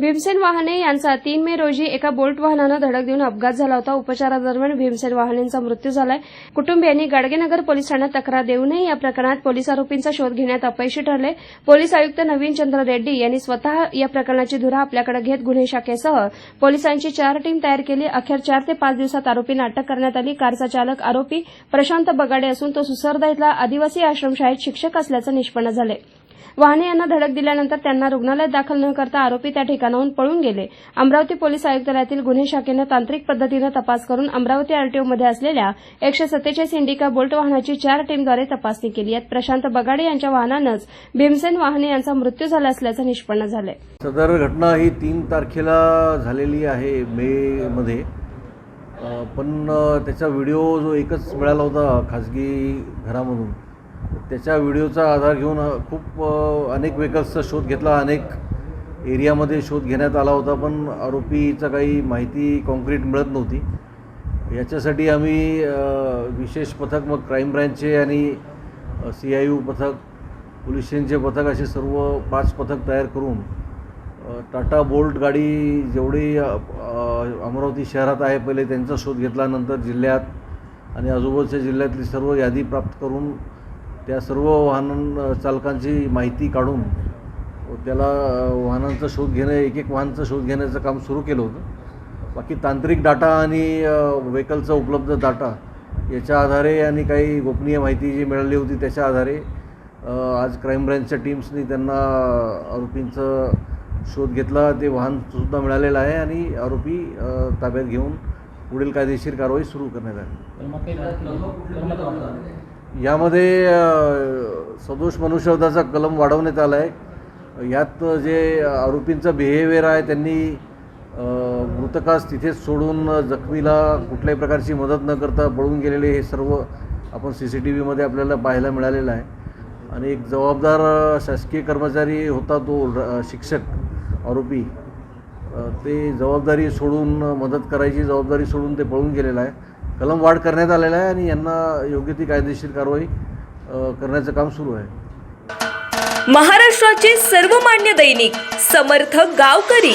भीमसेन वाहने यांचा तीन मे रोजी एका बोल्ट वाहनानं धडक देऊन अपघात झाला होता. उपचारादरम्यान भीमसेन वाहनेंचा मृत्यू झालाय. कुटुंबियांनी गाडगेनगर पोलीस ठाण्यात तक्रार देऊनही या प्रकरणात पोलीस आरोपींचा शोध घेण्यात अपयशी ठरले. पोलीस आयुक्त नवीन चंद्र रेड्डी यांनी स्वतः या प्रकरणाची धुरा आपल्याकडे घेत गुन्हे शाखेसह पोलिसांची चार टीम तयार केली. अखेर चार ते पाच दिवसात आरोपींना अटक करण्यात आली. कारचा चालक आरोपी प्रशांत बगाडे असून तो सुसरदा इथला आदिवासी आश्रमशाळेत शिक्षक असल्याचं निष्पन्न झाले वाहने यांना धडक दिल्यानंतर त्यांना रुग्णालयात दाखल न करता आरोपी त्या ठिकाणाहून पळून गेले. अमरावती पोलीस आयुक्तालयातील गुन्हे शाखेनं तांत्रिक पद्धतीनं तपास करून अमरावती आरटीओमध्ये असलेल्या एकशे सत्तेचाळीस इंडिका बोल्ट वाहनाची चार टीमद्वारे तपासणी केली यात प्रशांत बगाडे यांच्या वाहनानंच भीमसेन वाहने यांचा मृत्यू झाला असल्याचं निष्पन्न झालंय. सदर घटना ही तीन तारखेला झालेली आहे मे मध्ये. पण त्याचा व्हिडिओ जो एकच मिळाला होता खाजगी घरामधून त्याच्या व्हिडिओचा आधार घेऊन खूप अनेक व्हेकल्सचा शोध घेतला. अनेक एरियामध्ये शोध घेण्यात आला होता पण आरोपीचा काही माहिती कॉन्क्रीट मिळत नव्हती. याच्यासाठी आम्ही विशेष पथक मग क्राईम ब्रँचचे आणि सी आय यू पथक पोलीस स्टेशनचे पथक असे सर्व पाच पथक तयार करून टाटा बोल्ट गाडी जेवढी अमरावती शहरात आहे पहिले त्यांचा शोध घेतला. नंतर जिल्ह्यात आणि आजूबाजूच्या जिल्ह्यातली सर्व यादी प्राप्त करून त्या सर्व वाहन चालकांची माहिती काढून त्याला वाहनांचा शोध घेणं एक एक वाहनचा शोध घेण्याचं काम सुरू केलं होतं. बाकी तांत्रिक डाटा आणि व्हेकलचा उपलब्ध डाटा याच्या आधारे आणि काही गोपनीय माहिती जी मिळाली होती त्याच्या आधारे आज क्राईम ब्रँचच्या टीम्सनी त्यांना आरोपींचं शोध घेतला. ते वाहनसुद्धा मिळालेलं आहे आणि आरोपी ताब्यात घेऊन पुढील कायदेशीर कारवाई सुरू करण्यात आली. यामध्ये सदोष मनुष्यवधाचा कलम वाढवण्यात आला आहे यात जे आरोपींचं बिहेवियर आहे त्यांनी मृतकास तिथेच सोडून जखमीला कुठल्याही प्रकारची मदत न करता पळून गेलेले हे सर्व आपण सी सी टी व्हीमध्ये आपल्याला पाहायला मिळालेलं आहे. आणि एक जबाबदार शासकीय कर्मचारी होता तो र- शिक्षक आरोपी. ते जबाबदारी सोडून मदत करायची जबाबदारी सोडून ते पळून गेलेलं आहे. कलम वाढ करण्यात आलेला आहे आणि यांना योग्य ती कायदेशीर कारवाई करण्याचं काम सुरू आहे. महाराष्ट्राचे सर्वमान्य दैनिक समर्थ गावकरी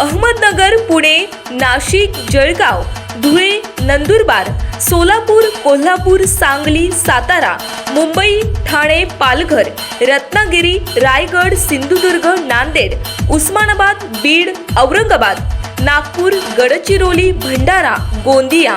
अहमदनगर पुणे नाशिक जळगाव धुळे नंदुरबार सोलापूर कोल्हापूर सांगली सातारा मुंबई ठाणे पालघर रत्नागिरी रायगड सिंधुदुर्ग नांदेड उस्मानाबाद बीड औरंगाबाद नागपूर गडचिरोली भंडारा गोंदिया